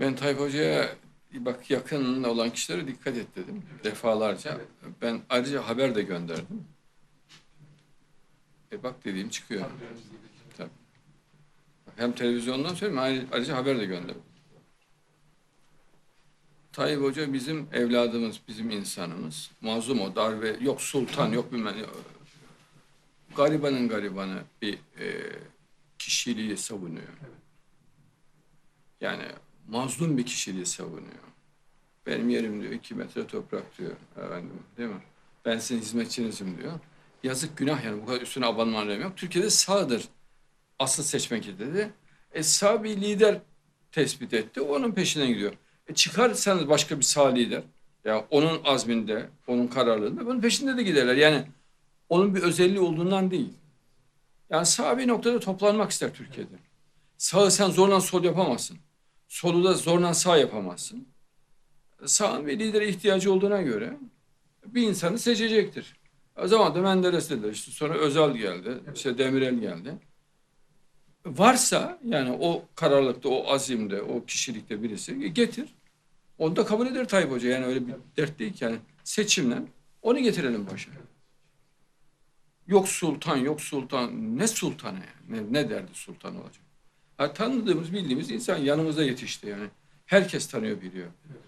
Ben Tayyip Hoca'ya bak yakın olan kişilere dikkat et dedim defalarca. Ben ayrıca haber de gönderdim. E bak dediğim çıkıyor. Tabii. Hem televizyondan söyleyeyim ayrı- ayrıca haber de gönderdim. Tayyip Hoca bizim evladımız, bizim insanımız. Mazlum o, darbe, yok sultan, yok bilmem. Garibanın garibanı bir e, kişiliği savunuyor. Yani mazlum bir kişiliği savunuyor. Benim yerim diyor iki metre toprak diyor efendim değil mi? Ben sizin hizmetçinizim diyor. Yazık günah yani bu kadar üstüne abanmanlarım yok. Türkiye'de sağdır asıl seçmek dedi. E sağ bir lider tespit etti. Onun peşinden gidiyor. E çıkarsanız başka bir sağ lider. Ya onun azminde, onun kararlılığında bunun peşinde de giderler. Yani onun bir özelliği olduğundan değil. Yani sağ bir noktada toplanmak ister Türkiye'de. Sağı sen zorla sol yapamazsın. Solu da zorla sağ yapamazsın. Sağın bir lidere ihtiyacı olduğuna göre bir insanı seçecektir. O zaman da Menderes dediler. İşte sonra Özal geldi. işte Demirel geldi. Varsa yani o kararlılıkta, o azimde, o kişilikte birisi getir. Onu da kabul eder Tayyip Hoca. Yani öyle bir dert değil ki. Yani seçimle onu getirelim başa. Yok sultan, yok sultan. Ne sultanı yani? Ne, ne derdi sultan olacak? Ha, tanıdığımız, bildiğimiz insan yanımızda yetişti yani. Herkes tanıyor, biliyor.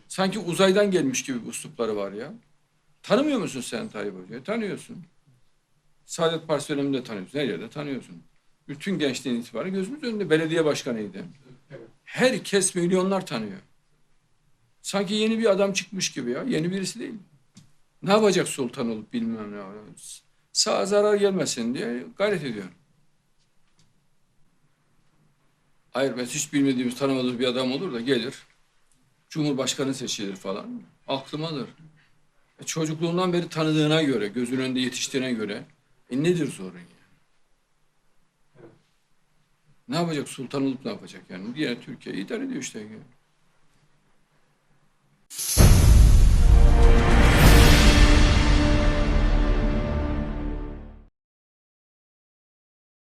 Sanki uzaydan gelmiş gibi bir üslupları var ya. Tanımıyor musun sen Tayyip Hoca'yı? Tanıyorsun. Saadet Partisi döneminde tanıyorsun. Her yerde tanıyorsun. Bütün gençliğin itibariyle gözümüz önünde belediye başkanıydı. Herkes milyonlar tanıyor. Sanki yeni bir adam çıkmış gibi ya. Yeni birisi değil. Ne yapacak sultan olup bilmem ne. Sağa zarar gelmesin diye gayret ediyor. Hayır ben hiç bilmediğimiz, tanımadığımız bir adam olur da gelir. Cumhurbaşkanı seçilir falan. Aklımadır. E, çocukluğundan beri tanıdığına göre, gözünün önünde yetiştiğine göre e, nedir sorun yani? Ne yapacak? Sultan olup ne yapacak yani? Diğer Türkiye idare ediyor işte.